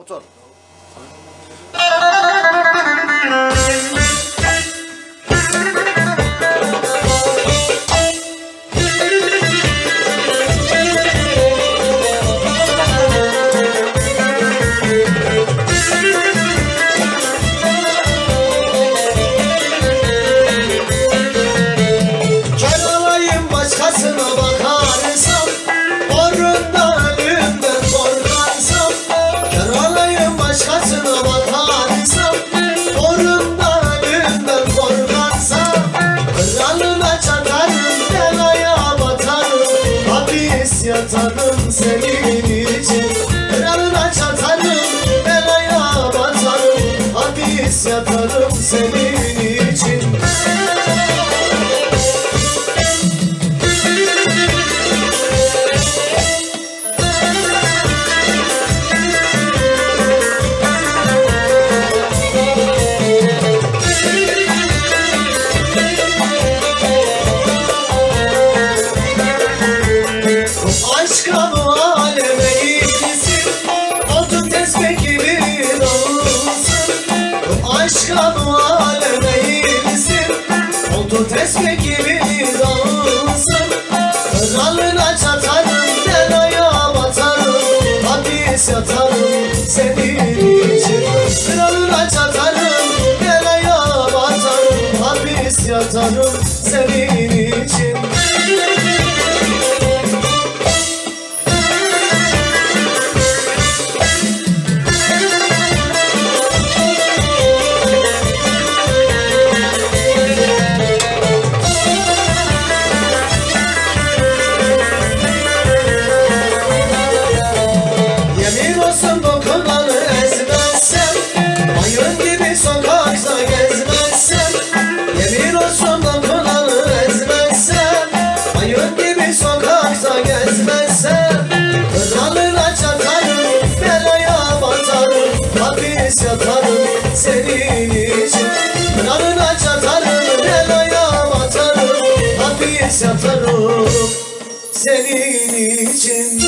Motor. yatarım senin için. aşka aleme yiğitsin Altın tespih gibi olsun Aşka Prenses senin için. Karına çatarım belaya batarım. Hapis yatarım senin için.